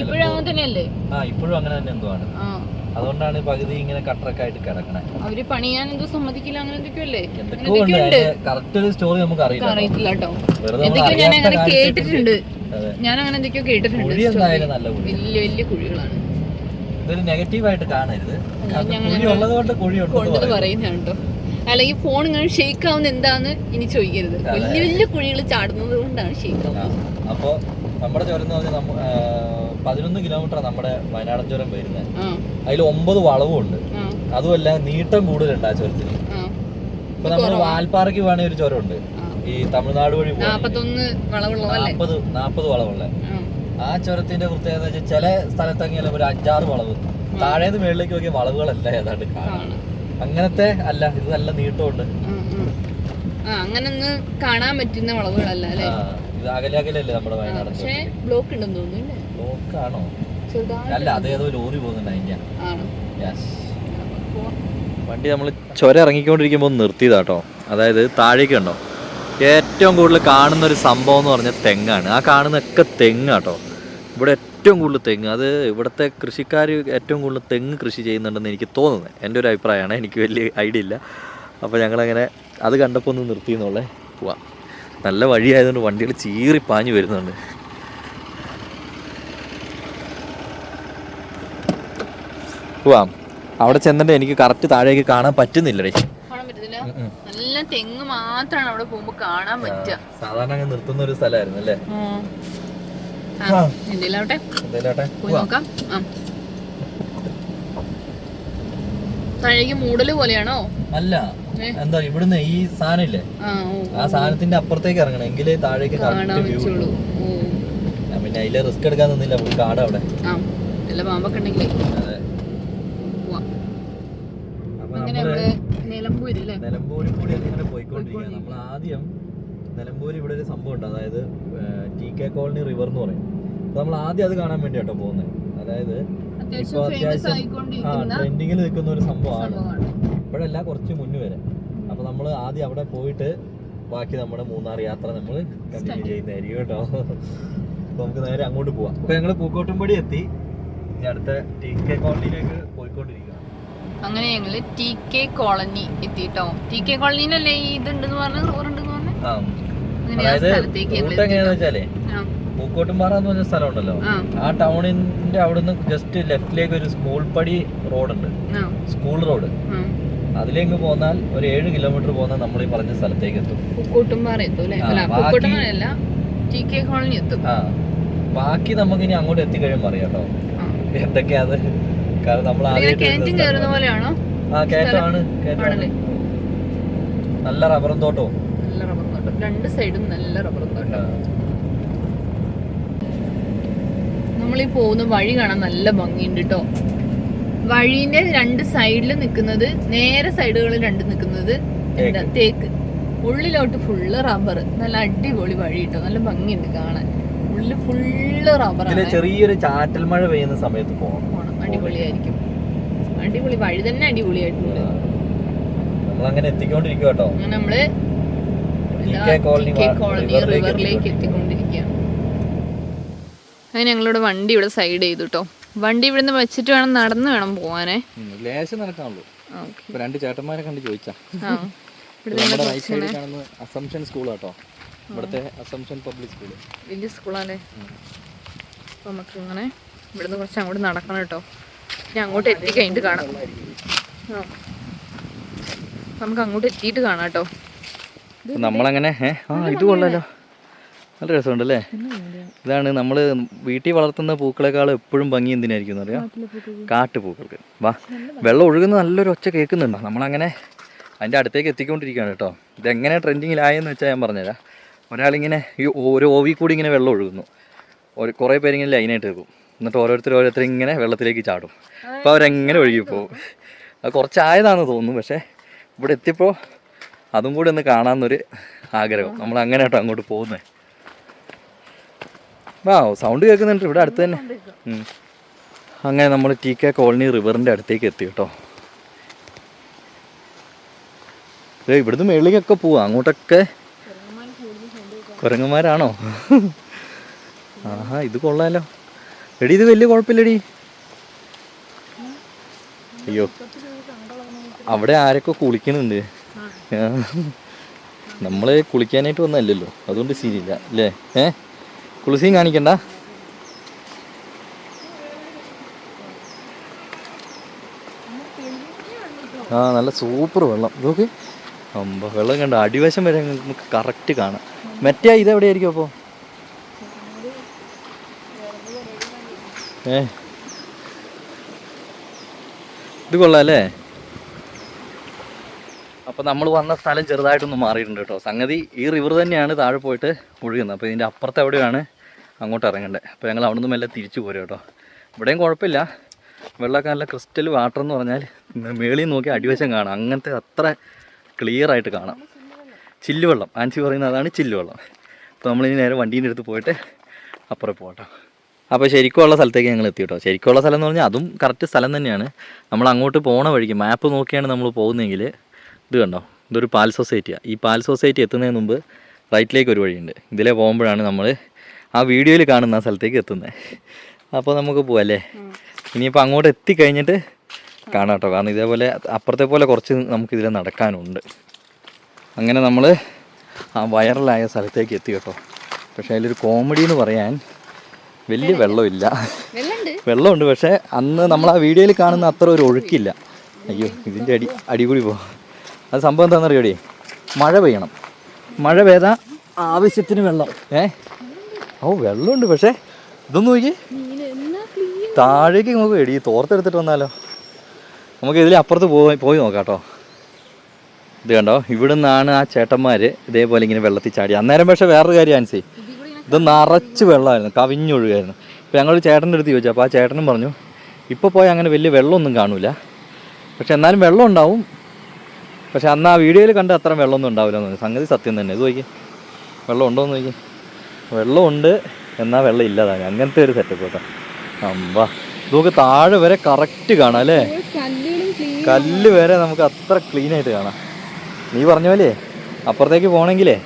ഇപ്പോഴും അങ്ങനെ തന്നെയല്ലേ? ആ ഇപ്പോഴും അങ്ങനെ തന്നെ എന്തോ ആണ് അതുകൊണ്ടാണ് പകുതി ഇങ്ങനെ കട്ടറൊക്കെ ആയിട്ട് കിടക്കണേ. അവർ പണിയാൻ എന്തോ സമ്മതിക്കില്ല അങ്ങനെ എന്തൊക്കെയോ അല്ലേ എന്തൊക്കെയോ കറക്റ്റ് ഒരു സ്റ്റോറി നമുക്ക് അറിയില്ല അറിയത്തില്ല കേട്ടോ. എന്തൊക്കെയോ ഞാൻ അങ്ങനെ കേട്ടിട്ടുണ്ട്. ഞാൻ അങ്ങനെ എന്തൊക്കെയോ കേട്ടിട്ടുണ്ട് വലിയ വലിയ കുഴികളാണ്. ഇതൊരു നെഗറ്റീവായിട്ട് കാണരുത്. ഞങ്ങൾ കുഴി കൊണ്ടത് പറയുന്നതാണ് കേട്ടോ. അല്ലെങ്കിൽ ഫോൺ ഇങ്ങനെ ഷേക്ക് ആവുന്ന എന്താന്ന് ഇനി ചോദിക്കരുത്. വലിയ വലിയ കുഴികൾ ചാടുന്നത് കൊണ്ടാണ് ഷേക്ക് ആവുന്നത്. അപ്പൊ നമ്മുടെ ചുരം പതിനൊന്ന് കിലോമീറ്റർ നമ്മുടെ വയനാടൻ ചുരം വരുന്നത് അതിൽ ഒമ്പത് വളവുണ്ട് ഉണ്ട്. അതുമല്ല നീട്ടം കൂടുതലുണ്ട് ആ ചുരത്തിന് ഇപ്പൊ നമ്മൾ വാൽപ്പാറയ്ക്ക് വേണേ ഒരു ചുരമുണ്ട്. ഈ തമിഴ്നാട് വഴി നാപ്പത് നാപ്പത് വളവുള്ള. ആ. ചുരത്തിന്റെ പ്രത്യേകത വെച്ചാൽ ചില സ്ഥലത്തെങ്കിലും ഒരു അഞ്ചാറ് വളവ്. താഴേന്ന് മേളിലേക്ക് നോക്കിയ വളവുകളല്ല ഏതാണ്ട് അങ്ങനത്തെ അല്ല ഇത് നല്ല നീട്ടമുണ്ട്. അങ്ങനെ കാണാൻ പറ്റുന്ന വളവുകളല്ല അല്ലേ? ഇത് അകലെ അകലല്ലേ നമ്മുടെ വയനാട് പക്ഷേ ബ്ലോക്ക് ഉണ്ടെന്ന് തോന്നുന്നു ബ്ലോക്കാണോ? അല്ല അതേതോ ലോറി പോകുന്നുണ്ട് അതിന്റെ യെസ് വണ്ടി നമ്മൾ ചൊര ഇറങ്ങിക്കൊണ്ടിരിക്കുമ്പോൾ നിർത്തിയതാട്ടോ. അതായത് താഴേക്ക് ഉണ്ടോ ഏറ്റവും കൂടുതൽ കാണുന്ന ഒരു സംഭവം എന്ന് പറഞ്ഞാൽ തെങ്ങാണ്. ആ കാണുന്നൊക്കെ തെങ്ങാട്ടോ. ഇവിടെ ഏറ്റവും കൂടുതൽ തെങ്ങ്. അത് ഇവിടുത്തെ കൃഷിക്കാർ ഏറ്റവും കൂടുതൽ തെങ്ങ് കൃഷി ചെയ്യുന്നുണ്ടെന്ന് എനിക്ക് തോന്നുന്നത് എന്റെ ഒരു അഭിപ്രായമാണ്. എനിക്ക് വലിയ ഐഡിയ ഇല്ല. അപ്പോൾ ഞങ്ങളങ്ങനെ അത് കണ്ടപ്പോൾ ഒന്ന് നിർത്തിയെന്നുള്ളേ പോവാം. നല്ല വഴിയായതുകൊണ്ട് വണ്ടികൾ ചീറി പാഞ്ഞു വരുന്നുണ്ട്. പോവാം അവിടെ ചെന്നിട്ട് എനിക്ക് കറക്റ്റ് താഴേക്ക് കാണാൻ പറ്റുന്നില്ലടേ നല്ല തെങ്ങ് മാത്രമാണ് അവിടെ പോകുമ്പോ കാണാൻ പറ്റുക സാധാരണ നിർത്തുന്ന ഒരു സ്ഥലമായിരുന്നു അല്ലേ? താഴേക്ക് മൂടൽ പോലെയാണോ? അല്ല? എന്താ ഇവിടുന്ന് ഈ സാധനം ഇല്ലേ ആ സാധനത്തിന്റെ അപ്പുറത്തേക്ക് ഇറങ്ങണം. എങ്കിലേ താഴേക്ക് ഞാൻ പിന്നെ അതിലെ റിസ്ക് എടുക്കാൻ നിന്നില്ല. നമുക്ക് കാട് അവിടെ. കൂടി അങ്ങനെ നിലമ്പൂര് കൂടി ഇങ്ങനെ പോയിക്കൊണ്ടിരിക്കുക നമ്മൾ ആദ്യം നിലമ്പൂർ ഇവിടെ ഒരു സംഭവം ഉണ്ട്. അതായത് ടി കെ കോളനി റിവർ എന്ന് പറയും. നമ്മൾ ആദ്യം അത് കാണാൻ വേണ്ടിയാട്ടോ പോകുന്നത്. അതായത് ഇപ്പൊ അത്യാവശ്യം ആ ട്രെൻഡിങ്ങിൽ നിൽക്കുന്ന ഒരു സംഭവമാണ്. ഇപ്പോഴല്ല കുറച്ച് മുന്നേ വരെ. അപ്പൊ നമ്മൾ ആദ്യം അവിടെ പോയിട്ട് ബാക്കി നമ്മുടെ മൂന്നാർ യാത്ര നമ്മൾ കണ്ടിന്യൂ ചെയ്യുന്നതായിരിക്കും കേട്ടോ. അപ്പൊ നമുക്ക് നേരെ അങ്ങോട്ട് പോവാം. അപ്പൊ ഞങ്ങൾ പൂക്കോട്ടുംപടി എത്തി. അടുത്ത ടി കെ കോളനിയിലേക്ക് പോയിക്കൊണ്ടിരിക്കുക അങ്ങനെ ഞങ്ങൾ ടി കെ കോളനി എത്തിട്ടോ. ടി കെ കോളനിയിലല്ലേ ഈ ഇതുണ്ടെന്ന് പറഞ്ഞ റോറുണ്ടെന്ന് എങ്ങനെയാന്ന് വെച്ചാലേ പൂക്കോട്ടുംപാറ എന്ന് പറഞ്ഞ സ്ഥലം ഉണ്ടല്ലോ ആ ടൗണിന്റെ അവിടുന്ന് ജസ്റ്റ് ലെഫ്റ്റിലേക്ക് ഒരു സ്കൂൾ പടി റോഡുണ്ട്. ഉണ്ട് സ്കൂൾ റോഡ്. അതിലേക്ക് പോന്നാൽ ഒരു ഏഴ് കിലോമീറ്റർ പോന്നാൽ നമ്മൾ ഈ പറഞ്ഞ സ്ഥലത്തേക്ക് എത്തും. പൂക്കോട്ടുംപാറ എത്തും അല്ലേ? ആ, ബാക്കി- നമുക്ക് ഇനി അങ്ങോട്ട് എത്തിക്കഴിയുമ്പോൾ അറിയാം കേട്ടോ എന്തൊക്കെയാത് കാരണം നമ്മൾ ആ നല്ല റബ്ബറും തോട്ടവും. നല്ല തോട്ടം. രണ്ട് സൈഡും നല്ല റബ്ബറും തോട്ടം. നമ്മൾ ഈ പോകുന്ന വഴി കാണാൻ നല്ല ഭംഗിയുണ്ട് കേട്ടോ വഴീന്റെ രണ്ട് സൈഡിൽ നിൽക്കുന്നത് നേരെ സൈഡുകളിൽ രണ്ട് നിൽക്കുന്നത് എന്താ തേക്ക്. ഉള്ളിലോട്ട് ഫുള്ള് റബ്ബർ. നല്ല അടിപൊളി വഴി കിട്ടും നല്ല ഭംഗിയുണ്ട് കാണാൻ. ഉള്ളിൽ ഫുള്ള് റബ്ബർ റബ്ബറാണ് ചെറിയൊരു ചാറ്റൽ മഴ പെയ്യുന്ന സമയത്ത് പോകണം. അടിപൊളിയായിരിക്കും. അടിപൊളി വഴി തന്നെ അടിപൊളിയായിട്ടുണ്ട്. അങ്ങനെ എത്തിക്കൊണ്ടിരിക്കും കേട്ടോ നമ്മൾ കോളനി റിവറിലേക്ക് റിവറിലേക്ക് എത്തിക്കൊണ്ടിരിക്കുക അങ്ങനെ ഞങ്ങളിവിടെ വണ്ടി ഇവിടെ സൈഡ് ചെയ്തു കേട്ടോ വണ്ടി ഇവിടുന്ന് വെച്ചിട്ട് വേണം നടന്ന് വേണം പോവാനേ. ലേശം നടക്കാനുള്ളൂ. രണ്ട് ചേട്ടന്മാരെ കണ്ട് ചോദിച്ചാ. അസംഷൻ സ്കൂൾ കേട്ടോ ഇവിടുത്തെ അസംഷൻ പബ്ലിക് സ്കൂൾ വലിയ സ്കൂളാണല്ലേ അപ്പൊ നമുക്ക് ഇങ്ങനെ ഇവിടുന്ന് കുറച്ച് അങ്ങോട്ട് നടക്കണം കേട്ടോ ഇനി അങ്ങോട്ട് എത്തി കഴിഞ്ഞിട്ട് കാണാം. നമുക്ക് അങ്ങോട്ട് എത്തിയിട്ട് കാണാം കേട്ടോ നമ്മളങ്ങനെ ഇത് കൊള്ളാലോ. നല്ല രസമുണ്ടല്ലേ? ഇതാണ് നമ്മൾ വീട്ടിൽ വളർത്തുന്ന പൂക്കളെക്കാൾ എപ്പോഴും ഭംഗി എന്തിനായിരിക്കും എന്നറിയാം കാട്ടുപൂക്കൾക്ക്. വാ. വെള്ളം ഒഴുകുന്ന നല്ലൊരു ഒച്ച കേൾക്കുന്നുണ്ടോ? നമ്മളങ്ങനെ അതിന്റെ അടുത്തേക്ക് എത്തിക്കൊണ്ടിരിക്കുകയാണ് കേട്ടോ. ഇതെങ്ങനെ ട്രെൻഡിങ്ങിലായെന്ന് വെച്ചാൽ ഞാൻ പറഞ്ഞുതരാം. ഒരാളിങ്ങനെ ഈ ഓരോ ഓവി കൂടി ഇങ്ങനെ വെള്ളം ഒഴുകുന്നു. ഒരു കുറേ പേരിങ്ങനെ ലൈനായിട്ട് വെക്കും എന്നിട്ട് ഓരോരുത്തർ ഓരോരുത്തർ ഇങ്ങനെ വെള്ളത്തിലേക്ക് ചാടും. അപ്പോൾ അവരെങ്ങനെ ഒഴുകി പോകും? അത് കുറച്ചായതാണെന്ന് തോന്നുന്നു. പക്ഷേ ഇവിടെ എത്തിയപ്പോൾ അതും കൂടി ഒന്ന് കാണാമെന്നൊരു ആഗ്രഹം. നമ്മൾ അങ്ങനെ കേട്ടോ അങ്ങോട്ട് പോകുന്നത് വാ സൗണ്ട് കേൾക്കുന്നുണ്ട്. ഇവിടെ അടുത്ത് തന്നെ. അങ്ങനെ നമ്മൾ ടി കെ കോളനി റിവറിന്റെ അടുത്തേക്ക് എത്തി കേട്ടോ. ഇവിടുന്ന് മേളിലേക്കൊക്കെ പോവാ. അങ്ങോട്ടൊക്കെ കുരങ്ങന്മാരാണോ? ആഹാ ഇത് കൊള്ളാലോ. എടി ഇത് വലിയ കുഴപ്പമില്ലടി. അയ്യോ. അവിടെ ആരൊക്കെ കുളിക്കണുണ്ട് നമ്മൾ നമ്മൾ കുളിക്കാനായിട്ട് വന്നല്ലോ അതുകൊണ്ട് സീരിയല്ല അല്ലേ? ഏ? കുളിസിയും കാണിക്കണ്ട. ആ നല്ല സൂപ്പർ വെള്ളം. നോക്ക് അമ്പ വെള്ളം കണ്ട അടിവശം വരെ നമുക്ക് കറക്റ്റ് കാണാം. മറ്റേ ഇത് എവിടെയായിരിക്കും അപ്പോൾ ഏ. ഇത് കൊള്ളാം അല്ലേ? അപ്പോൾ നമ്മൾ വന്ന സ്ഥലം ചെറുതായിട്ടൊന്ന് മാറിയിട്ടുണ്ട് കേട്ടോ. സംഗതി ഈ റിവർ തന്നെയാണ് താഴെ പോയിട്ട് ഒഴുകുന്നത്. അപ്പോൾ ഇതിന്റെ അപ്പുറത്ത് എവിടെയാണ്? അങ്ങോട്ട് ഇറങ്ങണ്ടേ അപ്പോൾ ഞങ്ങൾ അവിടെ നിന്ന് മെല്ലെ തിരിച്ചു പോരും കേട്ടോ. ഇവിടെയും കുഴപ്പമില്ല. വെള്ളമൊക്കെ നല്ല ക്രിസ്റ്റൽ വാട്ടർ എന്ന് പറഞ്ഞാൽ മേളിൽ നോക്കി അടിവശം കാണാം. അങ്ങനത്തെ അത്ര ക്ലിയർ ആയിട്ട് കാണാം. ചില്ലുവെള്ളം. ആൻസി പറയുന്ന അതാണ് ചില്ലുവെള്ളം. അപ്പോൾ നമ്മളിനി നേരെ വണ്ടീന്റെ അടുത്ത് പോയിട്ട് അപ്പുറം പോകട്ടോ. അപ്പോൾ ശരിക്കുള്ള സ്ഥലത്തേക്ക് ഞങ്ങൾ എത്തി കേട്ടോ. ശരിക്കുള്ള സ്ഥലം എന്ന് പറഞ്ഞാൽ അതും കറക്റ്റ് സ്ഥലം തന്നെയാണ്. നമ്മൾ അങ്ങോട്ട് പോണ വഴിക്ക് മാപ്പ് നോക്കിയാണ് നമ്മൾ പോകുന്നതെങ്കിൽ ഇത് കണ്ടോ? ഇതൊരു പാൽ സൊസൈറ്റിയാണ് ഈ പാൽ സൊസൈറ്റി എത്തുന്നതിന് മുമ്പ് റൈറ്റിലേക്ക് ഒരു വഴിയുണ്ട്. ഇതിലേ പോകുമ്പോഴാണ് നമ്മൾ ആ വീഡിയോയിൽ കാണുന്ന ആ സ്ഥലത്തേക്ക് എത്തുന്നത് അപ്പോൾ നമുക്ക് പോവാം അല്ലേ ഇനിയിപ്പോൾ അങ്ങോട്ട് എത്തിക്കഴിഞ്ഞിട്ട് കാണാം കേട്ടോ. കാരണം ഇതേപോലെ അപ്പുറത്തെ പോലെ കുറച്ച് നമുക്കിതിൽ നടക്കാനുണ്ട്. അങ്ങനെ നമ്മൾ ആ വൈറലായ സ്ഥലത്തേക്ക് എത്തി കേട്ടോ. പക്ഷേ അതിലൊരു കോമഡി എന്ന് പറയാൻ വലിയ വെള്ളമില്ല. വെള്ളമുണ്ട്. പക്ഷേ അന്ന് നമ്മൾ ആ വീഡിയോയിൽ കാണുന്ന അത്ര ഒരു ഒഴുക്കില്ല. അയ്യോ ഇതിന്റെ അടി അടികൂടി പോ അത് സംഭവം എന്താണെന്ന് അറിയോടി മഴ പെയ്യണം. മഴ പെയ്താൽ ആവശ്യത്തിന് വെള്ളം. ഏ? ഓ വെള്ളമുണ്ട് പക്ഷേ. ഇതൊന്നും നോക്കി. താഴേക്ക് നമുക്ക് എടി തോർത്തെടുത്തിട്ട് വന്നാലോ. നമുക്ക് ഇതിൽ അപ്പുറത്ത് പോയി പോയി നോക്കാം കേട്ടോ. ഇത് കണ്ടോ? ഇവിടെ നിന്നാണ് ആ ചേട്ടന്മാർ ഇതേപോലെ ഇങ്ങനെ വെള്ളത്തിൽ ചാടി. അന്നേരം പക്ഷേ വേറൊരു കാര്യം ആൻസി ഇത് നിറച്ച് വെള്ളമായിരുന്നു. കവിഞ്ഞൊഴുകായിരുന്നു. ഇപ്പോൾ ഞങ്ങൾ ചേട്ടന്റെ അടുത്ത് ചോദിച്ചു. അപ്പോൾ ആ ചേട്ടനും പറഞ്ഞു ഇപ്പോൾ പോയി അങ്ങനെ വലിയ വെള്ളമൊന്നും കാണൂല. പക്ഷെ എന്നാലും വെള്ളം ഉണ്ടാവും. പക്ഷെ അന്ന് ആ വീഡിയോയിൽ കണ്ട അത്ര വെള്ളമൊന്നും ഉണ്ടാവില്ല എന്ന് പറഞ്ഞു. സംഗതി സത്യം തന്നെ. ഇത് നോക്കി. വെള്ളം ഉണ്ടോ എന്ന് നോക്കി. വെള്ളമുണ്ട് എന്നാൽ വെള്ളം ഇല്ലാതാണ് അങ്ങനത്തെ ഒരു സെറ്റപ്പ് കേട്ടോ. അമ്പാ നമുക്ക് താഴെ വരെ കറക്റ്റ് കാണാം അല്ലേ? കല്ല് വരെ നമുക്ക് അത്ര ക്ലീൻ ആയിട്ട് കാണാം. നീ പറഞ്ഞ പോലെ അപ്പുറത്തേക്ക് പോകണമെങ്കിലേ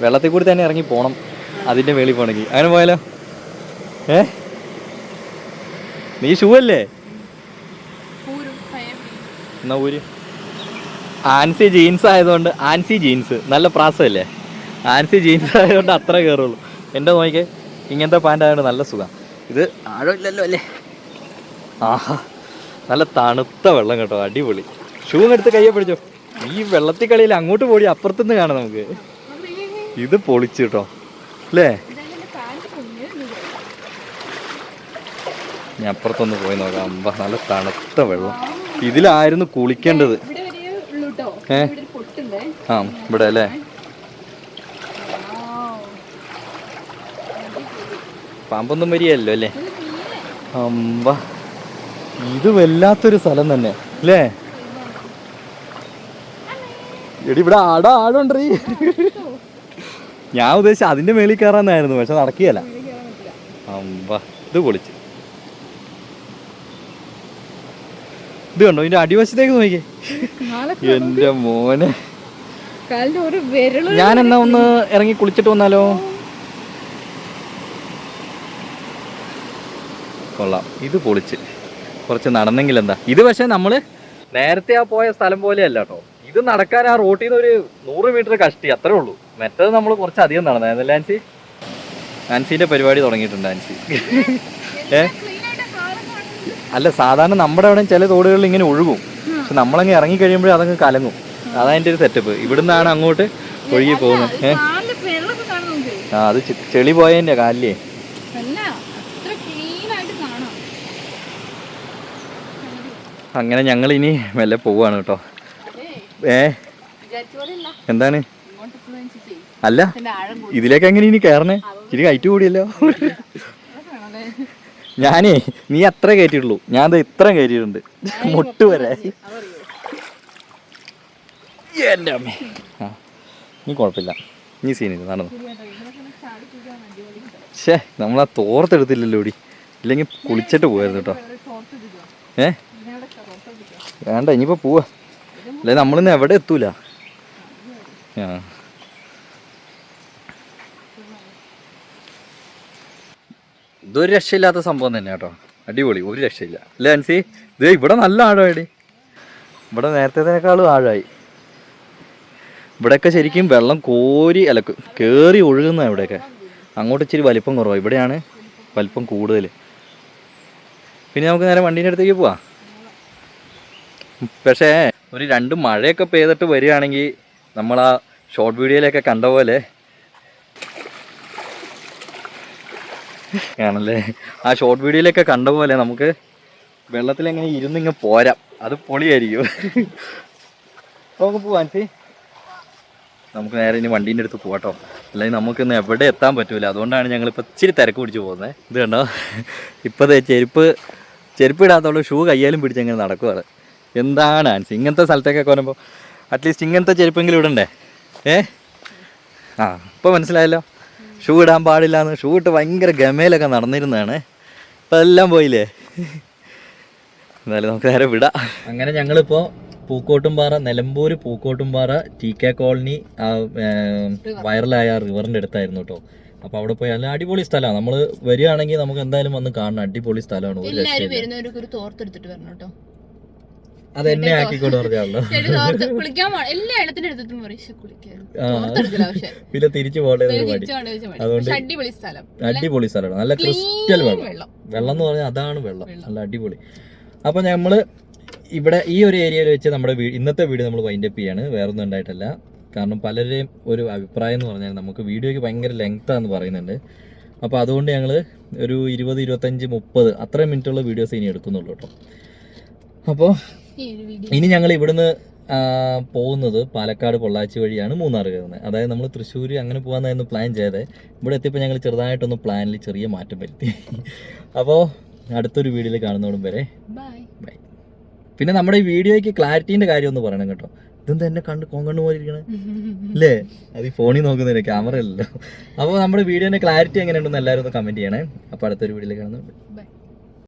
വെള്ളത്തിൽ കൂടി തന്നെ ഇറങ്ങി പോകണം അതിന്റെ മേളിൽ പോകണമെങ്കിൽ അങ്ങനെ പോയാലോ? ഏ? നീ ഷൂ അല്ലേ? എന്നാ ഊര്? ആൻസി ജീൻസ് ആയതുകൊണ്ട് ആൻസി ജീൻസ്. നല്ല പ്രാസമല്ലേ? ആൻസി ജീൻസ് ആയതുകൊണ്ട് അത്ര കയറുള്ളൂ എന്റെ നോക്കിക്കേ ഇങ്ങനത്തെ പാന്റ് ആയതുകൊണ്ട് നല്ല സുഖം. ഇത് ആഴമില്ലല്ലോ അല്ലേ? ആഹാ നല്ല തണുത്ത വെള്ളം കേട്ടോ അടിപൊളി. ഷൂ എടുത്ത് കയ്യെ പിടിച്ചോ. ഈ വെള്ളത്തിൽ കളിയിൽ അങ്ങോട്ട് പോടി അപ്പുറത്തുനിന്ന് കാണാം നമുക്ക്. ഇത് പൊളിച്ചു കേട്ടോ. അല്ലേ? ഞാൻ അപ്പുറത്തൊന്ന് പോയി നോക്കാം. അമ്പ നല്ല തണുത്ത വെള്ളം. ഇതിലായിരുന്നു കുളിക്കേണ്ടത്. ഏ? ആ ഇവിടെ അല്ലേ? പാമ്പൊന്നും വരികയല്ലോ അല്ലേ? അമ്പ. ഇത് വല്ലാത്തൊരു സ്ഥലം തന്നെ അല്ലേ? എടി ഇവിടെ ആട ആടുണ്ടീ ഞാൻ ഉദ്ദേശിച്ച അതിന്റെ മേളിൽ കയറാന്നായിരുന്നു പക്ഷെ നടക്കുകയല്ല. അമ്പ. ഇത് പൊളിച്ച്. ഇത് കണ്ടോ ഇതിന്റെ അടിവശത്തേക്ക് നോക്കിയേ എന്റെ മോനെ. ഞാൻ എന്നാ ഒന്ന് ഇറങ്ങി കുളിച്ചിട്ട് വന്നാലോ? കൊള്ളാം. ഇത് പൊളിച്ച്. കുറച്ച് നടന്നെങ്കിൽ എന്താ ഇത് പക്ഷേ നമ്മൾ നേരത്തെ ആ പോയ സ്ഥലം പോലെയല്ല കേട്ടോ ഇത് നടക്കാൻ ആ റോട്ടിൽ നിന്ന് ഒരു നൂറ് മീറ്റർ കഷ്ടി അത്രേ ഉള്ളൂ. മറ്റേത് നമ്മൾ കുറച്ച് അധികം നടന്നായിരുന്നു ആൻസി ആൻസിന്റെ പരിപാടി തുടങ്ങിയിട്ടുണ്ട് ആൻസി ഏ? അല്ല സാധാരണ നമ്മുടെ അവിടെ ചില തോടുകളിൽ ഇങ്ങനെ ഒഴുകും. പക്ഷെ നമ്മളങ്ങ് ഇറങ്ങി കഴിയുമ്പോഴേ അതങ്ങ് കലങ്ങും. അതാണ് എന്റെ ഒരു സെറ്റപ്പ്. ഇവിടുന്നാണ് അങ്ങോട്ട് ഒഴുകി പോകുന്നത്. ഏഹ് ആ അത് ചെളി പോയതിന്റെ കാലിലേ അല്ല അത്ര ക്ലീൻ ആയിട്ട് കാണാം അങ്ങനെ ഞങ്ങൾ ഇനി മെല്ലെ പോവാണ് കേട്ടോ. അതെ ഏ? എന്താണ്? അല്ല ഇതിലേക്ക് എങ്ങനെ ഇനി കയറണേ ഇനി കയറ്റ് കൂടിയല്ലോ. ഞാനേ നീ അത്ര കയറ്റിയിട്ടുള്ളൂ. ഞാൻ ദേ ഇത്ര കയറ്റിയിട്ടുണ്ട് മുട്ട് വരെ. എന്റെ അമ്മേ. ആ നീ കുഴപ്പമില്ല. നീ സീനില്ല നടന്നു. ഷേ നമ്മളാ തോർത്തെടുത്തില്ലല്ലോ ഇടി ഇല്ലെങ്കിൽ കുളിച്ചിട്ട് പോയായിരുന്നു കേട്ടോ. ഏ? വേണ്ട ഇനിയിപ്പോൾ പോവാ. അല്ലെ നമ്മളിന്ന് എവിടെ എത്തൂല? ഇതൊരു രക്ഷയില്ലാത്ത സംഭവം തന്നെ കേട്ടോ. അടിപൊളി ഒരു രക്ഷയില്ല. അല്ലേ അൻസി? ഇത് ഇവിടെ നല്ല ആഴമായിടി. ഇവിടെ നേരത്തേതിനേക്കാളും ആഴമായി. ഇവിടെയൊക്കെ ശരിക്കും വെള്ളം കോരി അല്ല കയറി ഒഴുകുന്ന ഇവിടെയൊക്കെ. അങ്ങോട്ട് ഇച്ചിരി വലിപ്പം കുറവാണ് ഇവിടെയാണ് വലിപ്പം കൂടുതൽ പിന്നെ നമുക്ക് നേരെ വണ്ടീന്റെ അടുത്തേക്ക് പോവാം. പക്ഷേ ഒരു രണ്ട് മഴയൊക്കെ പെയ്തിട്ട് വരികയാണെങ്കിൽ നമ്മൾ ആ ഷോർട്ട് വീഡിയോയിലൊക്കെ കണ്ട പോലെ ആണല്ലേ? ആ ഷോർട്ട് വീഡിയോയിലൊക്കെ കണ്ട പോലെ നമുക്ക് വെള്ളത്തിൽ എങ്ങനെ ഇരുന്നിങ്ങ് പോരാം. അത് പൊളിയായിരിക്കും. നമുക്ക് പോവാൻ സി നമുക്ക് നേരെ ഇനി വണ്ടീന്റെ അടുത്ത് പോകട്ടോ അല്ലെങ്കിൽ നമുക്കിന്ന് എവിടെ എത്താൻ പറ്റൂല. അതുകൊണ്ടാണ് ഞങ്ങൾ ഇപ്പോൾ ഇച്ചിരി തിരക്ക് പിടിച്ച് പോകുന്നത് ഇത് കണ്ടോ? ഇപ്പോഴത്തെ ചെരുപ്പ് ചെരുപ്പ് ഇടാത്തോളം ഷൂ കയ്യാലും പിടിച്ചങ്ങനെ നടക്കുവാണ്. എന്താണ് ആൻസി ഇങ്ങനത്തെ സ്ഥലത്തേക്കൊക്കെ വരുമ്പോൾ അറ്റ്ലീസ്റ്റ് ഇങ്ങനത്തെ ചെരുപ്പെങ്കിലും ഇടണ്ടേ? ഏ? ആ ഇപ്പോൾ മനസ്സിലായല്ലോ. ഷൂ ഇടാൻ പാടില്ല എന്ന് ഷൂ ഇട്ട് ഭയങ്കര ഗമയിലൊക്കെ നടന്നിരുന്നതാണ്. ഇപ്പം എല്ലാം പോയില്ലേ? എന്തായാലും നമുക്ക് നേരെ വിടാം. അങ്ങനെ ഞങ്ങളിപ്പോൾ Pookkottumpara Nilambur Pookkottumpara T K colony വൈറലായ റിവറിന്റെ റിവറിന്റെ അടുത്തായിരുന്നു കേട്ടോ അപ്പൊ അവിടെ പോയി നല്ല അടിപൊളി സ്ഥലമാണ്. നമ്മൾ വരികയാണെങ്കിൽ നമുക്ക് എന്തായാലും വന്ന് കാണണം. അടിപൊളി സ്ഥലമാണ്. ഒരു എല്ലാരും രക്ഷയില്ല വരുന്നവർക്ക് ഒരു തോർത്തെടുത്തിട്ട് വരണം കേട്ടോ. അത് എന്നെ ആക്കിക്കൊണ്ട് പറഞ്ഞാണല്ലോ കുളിക്കാൻ എല്ലാ എണ്ണത്തിന്റെ എടുത്തിട്ടും പറയും "ശ്ശെ, കുളിക്കാൻ. ആ. തോർത്തെടുക്കില്ല പക്ഷെ. പിന്നെ തിരിച്ചു പോകേണ്ട പരിപാടി തിരിച്ചു കൊണ്ട് വെച്ചാൽ മതി. അതുകൊണ്ട് അടിപൊളി സ്ഥലം. അടിപൊളി സ്ഥലമാണ്. നല്ല ക്രിസ്റ്റൽ വെള്ളം. വെള്ളം. എന്ന് പറഞ്ഞാൽ അതാണ് വെള്ളം. നല്ല അടിപൊളി. അപ്പൊ നമ്മൾ ഇവിടെ ഈ ഒരു ഏരിയയിൽ വെച്ച് നമ്മുടെ ഇന്നത്തെ വീഡിയോ നമ്മൾ വൈൻഡപ്പ് ചെയ്യാണ്. വേറൊന്നും ഉണ്ടായിട്ടല്ല. കാരണം പലരുടെയും ഒരു അഭിപ്രായം എന്ന് പറഞ്ഞാൽ നമുക്ക് വീഡിയോയ്ക്ക് ഭയങ്കര ലെങ്ത്താന്ന് പറയുന്നുണ്ട്. അപ്പോൾ അതുകൊണ്ട് ഞങ്ങൾ ഒരു ഇരുപത് ഇരുപത്തഞ്ച് മുപ്പത് അത്രയും മിനിറ്റുള്ള വീഡിയോസ് ഇനി എടുക്കുന്നുള്ളൂ കേട്ടോ. അപ്പോൾ ഇനി ഞങ്ങൾ ഇവിടുന്ന് പോകുന്നത് പാലക്കാട് പൊള്ളാച്ചി വഴിയാണ് മൂന്നാർ കയറുന്നത് അതായത് നമ്മൾ തൃശ്ശൂർ അങ്ങനെ പോകാമെന്നായിരുന്നു പ്ലാൻ ചെയ്തത്. ഇവിടെ എത്തിയപ്പോൾ ഞങ്ങൾ ചെറുതായിട്ടൊന്ന് പ്ലാനിൽ ചെറിയ മാറ്റം വരുത്തി. അപ്പോൾ അടുത്തൊരു വീഡിയോയിൽ കാണുന്നോടും വരെ ബൈ പിന്നെ നമ്മുടെ ഈ വീഡിയോയ്ക്ക് ക്ലാരിറ്റീന്റെ കാര്യം ഒന്ന് പറയണം കേട്ടോ. ഇതെന്താ എന്നെ കണ്ട് കൊങ്കണ്ണു പോലെ ഇരിക്കണേ? അല്ലേ? അത് ഈ ഫോണിൽ നോക്കുന്നില്ല ക്യാമറ അല്ലല്ലോ. അപ്പോൾ നമ്മുടെ വീഡിയോന്റെ ക്ലാരിറ്റി എങ്ങനെയുണ്ടെന്ന് എല്ലാവരും ഒന്ന് കമന്റ് ചെയ്യണേ. അപ്പോൾ അടുത്തൊരു വീഡിയോയിൽ കാണുന്നുണ്ട് ബൈ